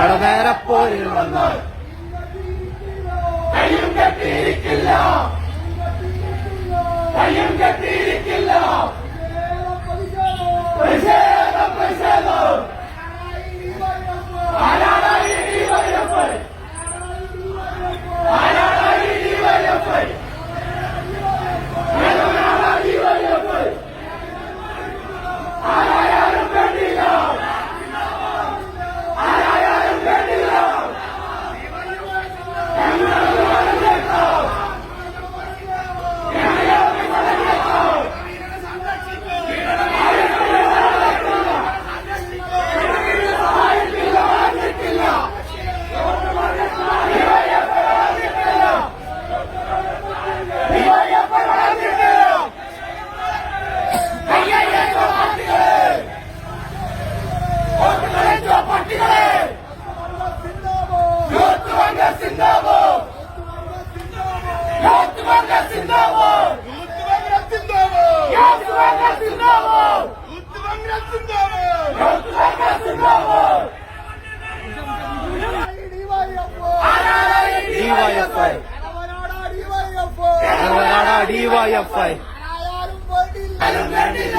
കടനേരപ്പോരിൽ വന്നാൽ കയ്യും കെട്ടിയിരിക്കില്ല. കയ്യും കെട്ടിയിരിക്കില്ല ഡിവൈഎഫ്ഐ. ഡിവൈഎഫ്ഐ. ആരും വേണ്ടില്ല